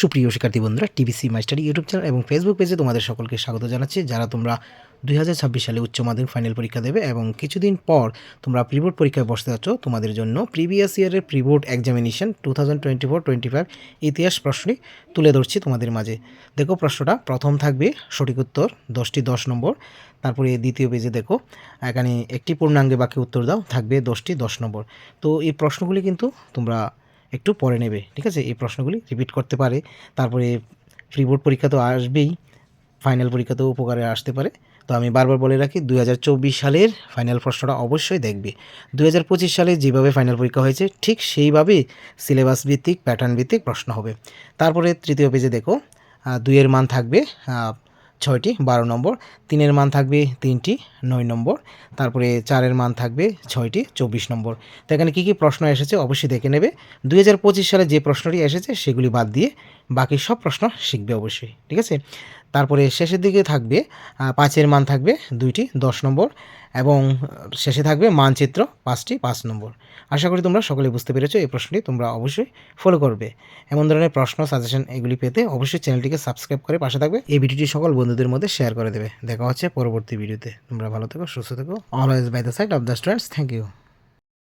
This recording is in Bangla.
সুপ্রিয় শিক্ষার্থী বন্ধুরা টিবিসি মাস্টার ইউটিউব চ্যানেল এবং ফেসবুক পেজে তোমাদের সকলকে স্বাগত জানাচ্ছি। যারা তোমরা দুই হাজার ছাব্বিশ সালে উচ্চ মাধ্যমিক ফাইনাল পরীক্ষা দেবে এবং কিছুদিন পর তোমরা প্রিবোর্ড পরীক্ষায় বসতে যাচ্ছ, তোমাদের জন্য প্রিভিয়াস ইয়ারের preboard examination two thousand twenty four, twenty five ইতিহাস প্রশ্নই তুলে ধরছি তোমাদের মাঝে। দেখো প্রশ্নটা, প্রথম থাকবে সঠিক উত্তর, দশটি দশ নম্বর, তারপরে দ্বিতীয় পেজে দেখো, এখানে একটি পূর্ণাঙ্গে বাকি উত্তর দাও, থাকবে দশটি দশ নম্বর। তো এই প্রশ্নগুলি কিন্তু তোমরা একটু পরে নেবে, ঠিক আছে? এই প্রশ্নগুলি রিপিট করতে পারে। তারপরে প্রি বোর্ড পরীক্ষা তো আসবেই ফাইনাল পরীক্ষাতেও উপকারে আসতে পারে। তো আমি বারবার বলে রাখি, দুই হাজার চব্বিশ সালের ফাইনাল প্রশ্নটা অবশ্যই দেখবে। দু হাজার পঁচিশ সালে যেভাবে ফাইনাল পরীক্ষা হয়েছে, ঠিক সেইভাবে সিলেবাস ভিত্তিক প্যাটার্ন ভিত্তিক প্রশ্ন হবে। তারপরে তৃতীয় পেজে দেখো দুইয়ের মান থাকবে ছয়টি, বারো নম্বর। তিনের মান থাকবে তিনটি, নয় নম্বর। তারপরে চারের মান থাকবে ছয়টি, চব্বিশ নম্বর। তো এখানে কী কী প্রশ্ন এসেছে অবশ্যই দেখে নেবে। দুই হাজার পঁচিশ সালে যে প্রশ্নটি এসেছে সেগুলি বাদ দিয়ে বাকি সব প্রশ্ন শিখবে অবশ্যই, ঠিক আছে? তারপরে শেষের দিকে থাকবে পাঁচের মান থাকবে দুইটি, দশ নম্বর। এবং শেষে থাকবে মানচিত্র পাঁচটি, পাঁচ নম্বর। আশা করি তোমরা সকলে বুঝতে পেরেছ, এই প্রশ্নটি তোমরা অবশ্যই ফলো করবে। এমন ধরনের প্রশ্ন সাজেশন এগুলি পেতে অবশ্যই চ্যানেলটিকে সাবস্ক্রাইব করে পাশে থাকবে। এই ভিডিওটি সকল বন্ধুদের মধ্যে শেয়ার করে দেবে। দেখা হচ্ছে পরবর্তী ভিডিওতে তোমরা ভালো থেকো, সুস্থ থেকো। Always by the side of the students thank you